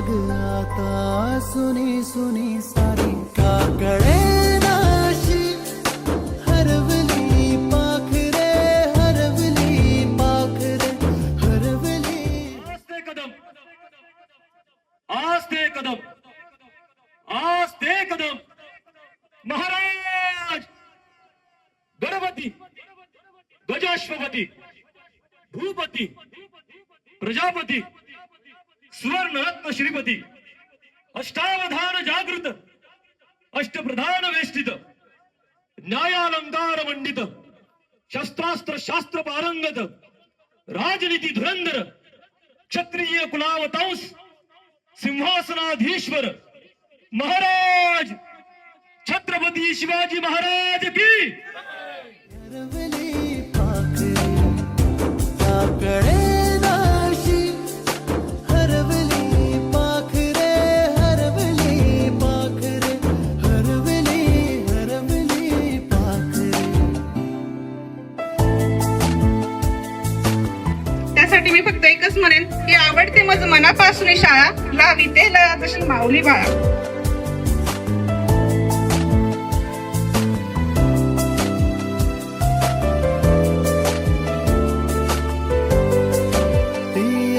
बाग आता. सुनी सुनी सारी का कळे नाशी. हरवली पाखरे हरवली पाखरे हरवली. आज ते कदम. आज ते कदम. आज ते कदम. महाराज! गणपती. गजाश्वपती भूपती. प्रजापती. सुवर्णरत्न श्रीपती अष्टावधान जागृत. अष्टप्रधान वेष्टित. न्यायालंकार मंडित. शस्त्रास्त्र शास्त्र पारंगत. राजनीती धुरंधर. क्षत्रिय कुलावतांस. सिंहासनाधीश्वर. महाराज! छत्रपती शिवाजी महाराज की त्यासाठी मी फक्त एकच म्हणेन की आवडते माझं मनापासून शाळा शाळा लाविते लया तशी माऊली बाळा. ती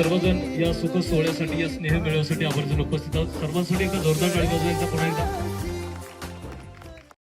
सर्वजण या सुख सोहळ्यासाठी या स्नेह मिळवण्यासाठी आवर्जून उपस्थित आहोत. सर्वांसाठी एकदा जोरदार टाळी वाजवा एकदा पुन्हा एकदा.